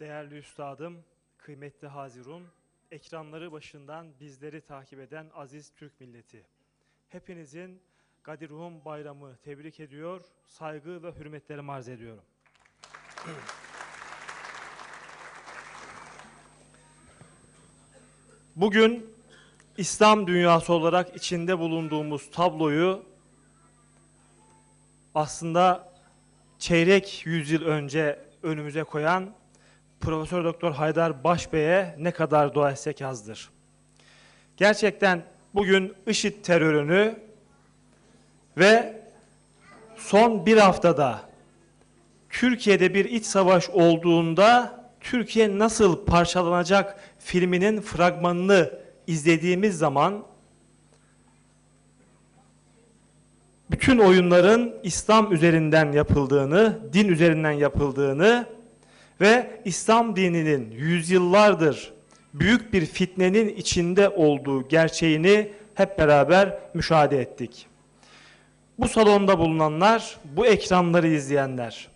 Değerli üstadım, kıymetli Hazirun, ekranları başından bizleri takip eden aziz Türk milleti. Hepinizin Gadiruhum Bayramı tebrik ediyor, saygı ve hürmetlerimi arz ediyorum. Bugün İslam dünyası olarak içinde bulunduğumuz tabloyu aslında çeyrek yüzyıl önce önümüze koyan Profesör Doktor Haydar Başbey'e ne kadar dua etsek azdır. Gerçekten bugün IŞİD terörünü ve son bir haftada Türkiye'de bir iç savaş olduğunda Türkiye nasıl parçalanacak filminin fragmanını izlediğimiz zaman bütün oyunların İslam üzerinden yapıldığını, din üzerinden yapıldığını ve İslam dininin yüzyıllardır büyük bir fitnenin içinde olduğu gerçeğini hep beraber müşahede ettik. Bu salonda bulunanlar, bu ekranları izleyenler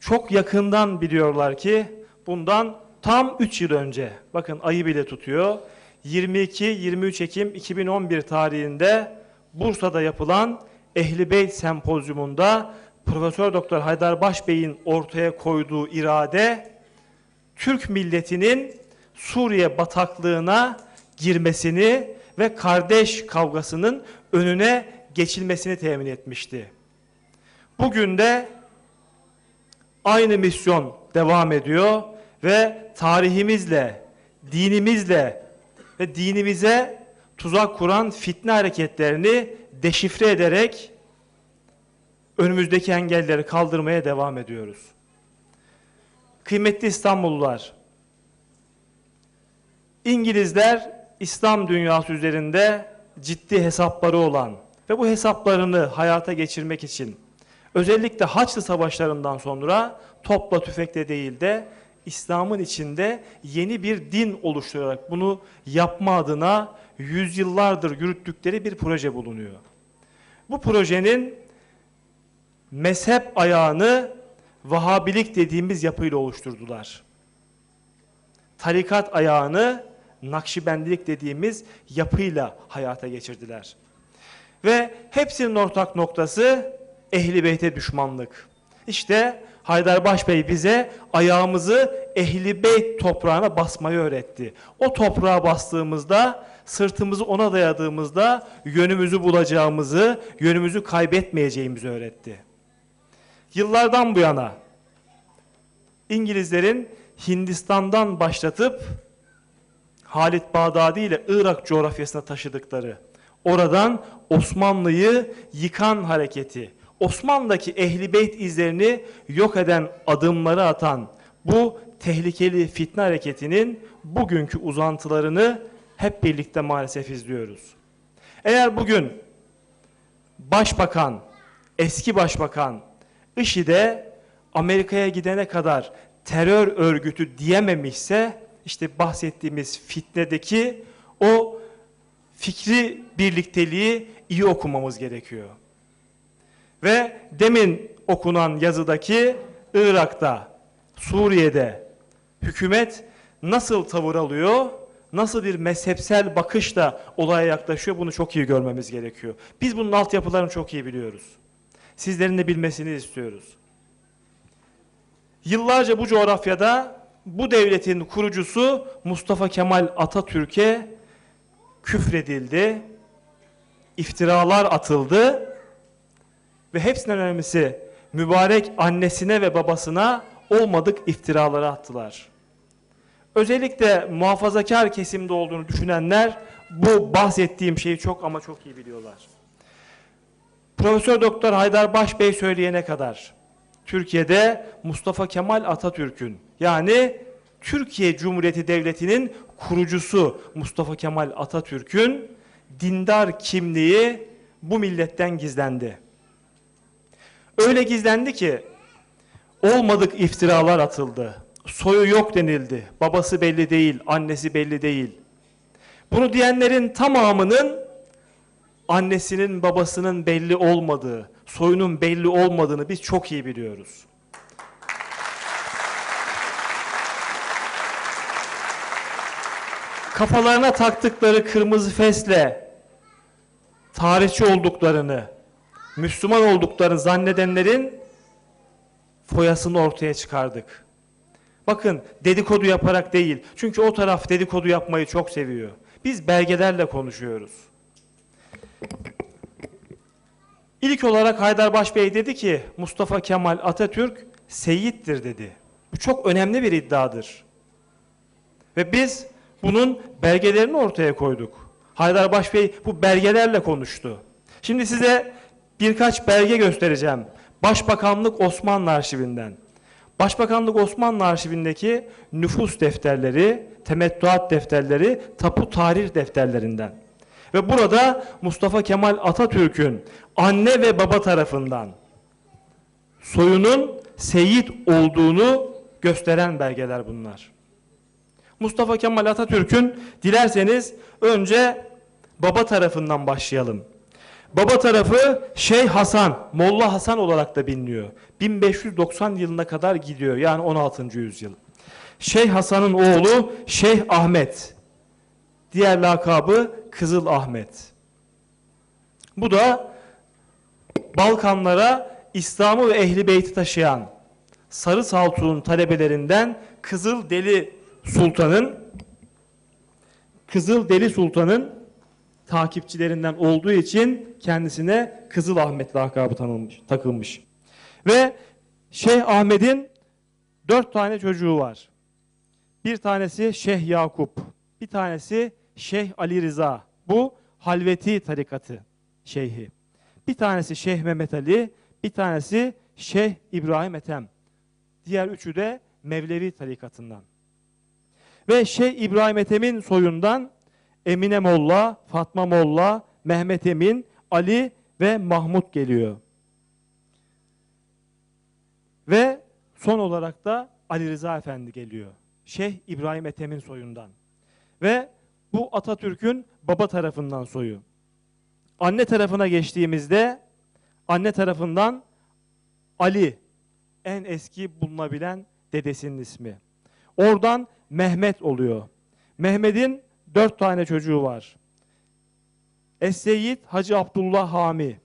çok yakından biliyorlar ki bundan tam 3 yıl önce, bakın ayı bile tutuyor, 22-23 Ekim 2011 tarihinde Bursa'da yapılan Ehli Beyt Sempozyumunda Profesör Doktor Haydar Başbey'in ortaya koyduğu irade Türk milletinin Suriye bataklığına girmesini ve kardeş kavgasının önüne geçilmesini temin etmişti. Bugün de aynı misyon devam ediyor ve tarihimizle, dinimizle ve dinimize tuzak kuran fitne hareketlerini deşifre ederek önümüzdeki engelleri kaldırmaya devam ediyoruz. Kıymetli İstanbullular, İngilizler İslam dünyası üzerinde ciddi hesapları olan ve bu hesaplarını hayata geçirmek için özellikle Haçlı Savaşlarından sonra topla tüfekle değil de İslam'ın içinde yeni bir din oluşturarak bunu yapma adına yüzyıllardır yürüttükleri bir proje bulunuyor. Bu projenin mezhep ayağını Vahabilik dediğimiz yapıyla oluşturdular. Tarikat ayağını Nakşibendilik dediğimiz yapıyla hayata geçirdiler. Ve hepsinin ortak noktası Ehli Beyt'e düşmanlık. İşte Haydar Başbey bize ayağımızı Ehli Beyt toprağına basmayı öğretti. O toprağa bastığımızda, sırtımızı ona dayadığımızda yönümüzü bulacağımızı, yönümüzü kaybetmeyeceğimizi öğretti. Yıllardan bu yana İngilizlerin Hindistan'dan başlatıp Halit Bağdadi ile Irak coğrafyasına taşıdıkları, oradan Osmanlı'yı yıkan hareketi, Osmanlı'daki ehli beyt izlerini yok eden adımları atan bu tehlikeli fitne hareketinin bugünkü uzantılarını hep birlikte maalesef izliyoruz. Eğer bugün başbakan, eski başbakan IŞİD'e Amerika'ya gidene kadar terör örgütü diyememişse işte bahsettiğimiz fitnedeki o fikri birlikteliği iyi okumamız gerekiyor. Ve demin okunan yazıdaki Irak'ta, Suriye'de hükümet nasıl tavır alıyor, nasıl bir mezhepsel bakışla olaya yaklaşıyor bunu çok iyi görmemiz gerekiyor. Biz bunun altyapılarını çok iyi biliyoruz. Sizlerin de bilmesini istiyoruz. Yıllarca bu coğrafyada bu devletin kurucusu Mustafa Kemal Atatürk'e küfredildi, iftiralar atıldı ve hepsinden önemlisi mübarek annesine ve babasına olmadık iftiraları attılar. Özellikle muhafazakar kesimde olduğunu düşünenler bu bahsettiğim şeyi çok ama çok iyi biliyorlar. Profesör Doktor Haydar Başbey söyleyene kadar Türkiye'de Mustafa Kemal Atatürk'ün yani Türkiye Cumhuriyeti Devleti'nin kurucusu Mustafa Kemal Atatürk'ün dindar kimliği bu milletten gizlendi. Öyle gizlendi ki olmadık iftiralar atıldı. Soyu yok denildi. Babası belli değil, annesi belli değil. Bunu diyenlerin tamamının annesinin babasının belli olmadığı, soyunun belli olmadığını biz çok iyi biliyoruz. Kafalarına taktıkları kırmızı fesle tarihçi olduklarını, Müslüman olduklarını zannedenlerin foyasını ortaya çıkardık. Bakın dedikodu yaparak değil. Çünkü o taraf dedikodu yapmayı çok seviyor. Biz belgelerle konuşuyoruz. İlk olarak Haydarbaş Bey dedi ki Mustafa Kemal Atatürk seyittir dedi. Bu çok önemli bir iddiadır. Ve biz bunun belgelerini ortaya koyduk. Haydarbaş Bey bu belgelerle konuştu. Şimdi size birkaç belge göstereceğim. Başbakanlık Osmanlı Arşivinden. Başbakanlık Osmanlı Arşivindeki nüfus defterleri, temettuat defterleri, tapu tarih defterlerinden. Ve burada Mustafa Kemal Atatürk'ün anne ve baba tarafından soyunun seyit olduğunu gösteren belgeler bunlar. Mustafa Kemal Atatürk'ün dilerseniz önce baba tarafından başlayalım. Baba tarafı Şeyh Hasan, Molla Hasan olarak da biliniyor. 1590 yılına kadar gidiyor yani 16. yüzyıl. Şeyh Hasan'ın oğlu Şeyh Ahmet. Diğer lakabı Kızıl Ahmet. Bu da Balkanlara İslam'ı ve Ehli Beyt'i taşıyan Sarı Saltuk'un talebelerinden Kızıl Deli Sultan'ın Kızıl Deli Sultan'ın takipçilerinden olduğu için kendisine Kızıl Ahmet lakabı tanınmış, takılmış. Ve Şeyh Ahmet'in dört tane çocuğu var. Bir tanesi Şeyh Yakup, bir tanesi Şeyh Ali Rıza. Bu Halveti tarikatı şeyhi. Bir tanesi Şeyh Mehmet Ali, bir tanesi Şeyh İbrahim Ethem. Diğer üçü de Mevlevi tarikatından. Ve Şeyh İbrahim Ethem'in soyundan Emine Molla, Fatma Molla, Mehmet Emin, Ali ve Mahmut geliyor. Ve son olarak da Ali Rıza Efendi geliyor. Şeyh İbrahim Ethem'in soyundan. Ve bu Atatürk'ün baba tarafından soyu. Anne tarafına geçtiğimizde anne tarafından Ali en eski bulunabilen dedesinin ismi. Oradan Mehmet oluyor. Mehmet'in dört tane çocuğu var. Es-Seyyid Hacı Abdullah Hami,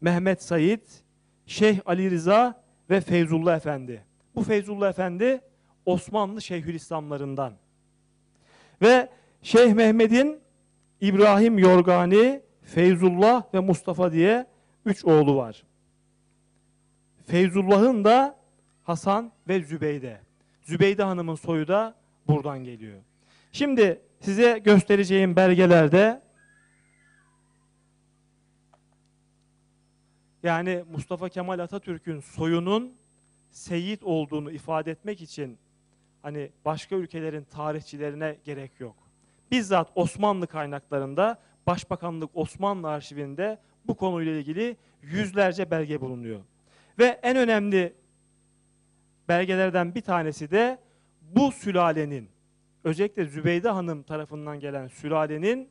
Mehmet Said, Şeyh Ali Rıza ve Feyzullah Efendi. Bu Feyzullah Efendi Osmanlı Şeyhülislamlarından. Ve Şeyh Mehmet'in İbrahim Yorgani, Feyzullah ve Mustafa diye üç oğlu var. Feyzullah'ın da Hasan ve Zübeyde. Zübeyde Hanım'ın soyu da buradan geliyor. Şimdi size göstereceğim belgelerde yani Mustafa Kemal Atatürk'ün soyunun seyit olduğunu ifade etmek için hani başka ülkelerin tarihçilerine gerek yok. Bizzat Osmanlı kaynaklarında Başbakanlık Osmanlı arşivinde bu konuyla ilgili yüzlerce belge bulunuyor. Ve en önemli belgelerden bir tanesi de bu sülalenin özellikle Zübeyde Hanım tarafından gelen sülalenin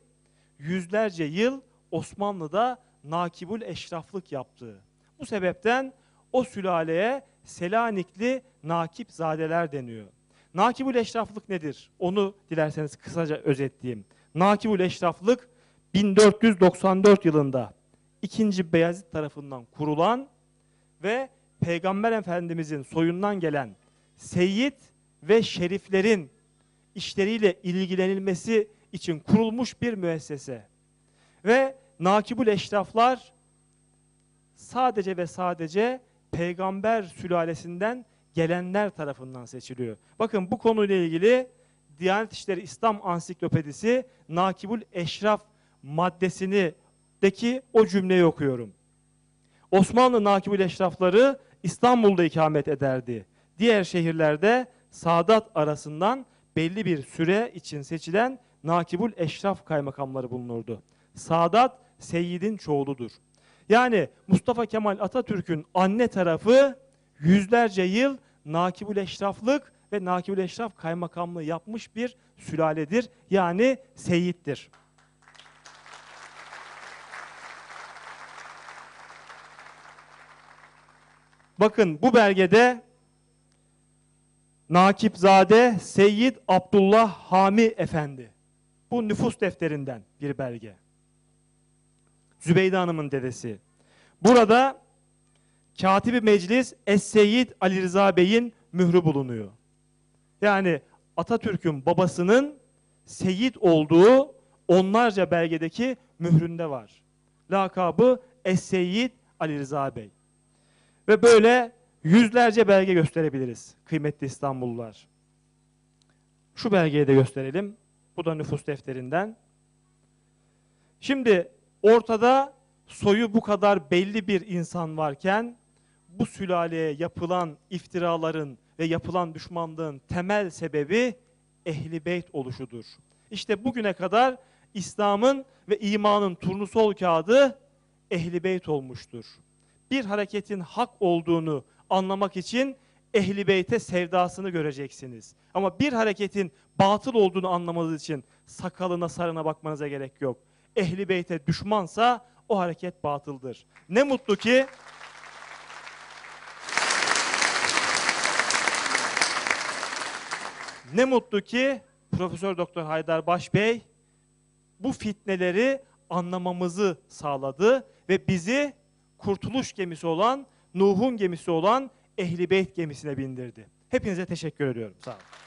yüzlerce yıl Osmanlı'da nakibul eşraflık yaptığı. Bu sebepten o sülaleye Selanikli nakip zadeler deniyor. Nakibul eşraflık nedir? Onu dilerseniz kısaca özetleyeyim. Nakibul eşraflık 1494 yılında 2. Beyazıt tarafından kurulan ve Peygamber Efendimizin soyundan gelen Seyyid ve şeriflerin işleriyle ilgilenilmesi için kurulmuş bir müessese. Ve nakibul eşraflar sadece ve sadece peygamber sülalesinden gelenler tarafından seçiliyor. Bakın bu konuyla ilgili Diyanet İşleri İslam Ansiklopedisi Nakibul Eşraf maddesini deki o cümleyi okuyorum. Osmanlı Nakibul Eşrafları İstanbul'da ikamet ederdi. Diğer şehirlerde Sadat arasından belli bir süre için seçilen Nakibul Eşraf kaymakamları bulunurdu. Sadat Seyyid'in çoğuludur. Yani Mustafa Kemal Atatürk'ün anne tarafı yüzlerce yıl Nakibul Eşraflık ve Nakibul Eşraf kaymakamlığı yapmış bir sülaledir. Yani Seyyid'dir. Bakın bu belgede Nakipzade Seyyid Abdullah Hami Efendi. Bu nüfus defterinden bir belge. Zübeyde Hanım'ın dedesi. Burada Katibi Meclis Es-Seyyid Ali Rıza Bey'in mührü bulunuyor. Yani Atatürk'ün babasının Seyit olduğu onlarca belgedeki mühründe var. Lakabı Es-Seyyid Ali Rıza Bey. Ve böyle yüzlerce belge gösterebiliriz kıymetli İstanbullular. Şu belgeyi de gösterelim. Bu da nüfus defterinden. Şimdi ortada soyu bu kadar belli bir insan varken bu sülaleye yapılan iftiraların ve yapılan düşmanlığın temel sebebi ehli beyt oluşudur. İşte bugüne kadar İslam'ın ve imanın turnusol kağıdı ehli beyt olmuştur. Bir hareketin hak olduğunu anlamak için ehli beyte sevdasını göreceksiniz. Ama bir hareketin batıl olduğunu anlamanız için sakalına sarına bakmanıza gerek yok. Ehli beyte düşmansa o hareket batıldır. Ne mutlu ki ne mutlu ki Profesör Doktor Haydar Baş Bey bu fitneleri anlamamızı sağladı ve bizi kurtuluş gemisi olan, Nuh'un gemisi olan Ehli Beyt gemisine bindirdi. Hepinize teşekkür ediyorum. Sağ olun.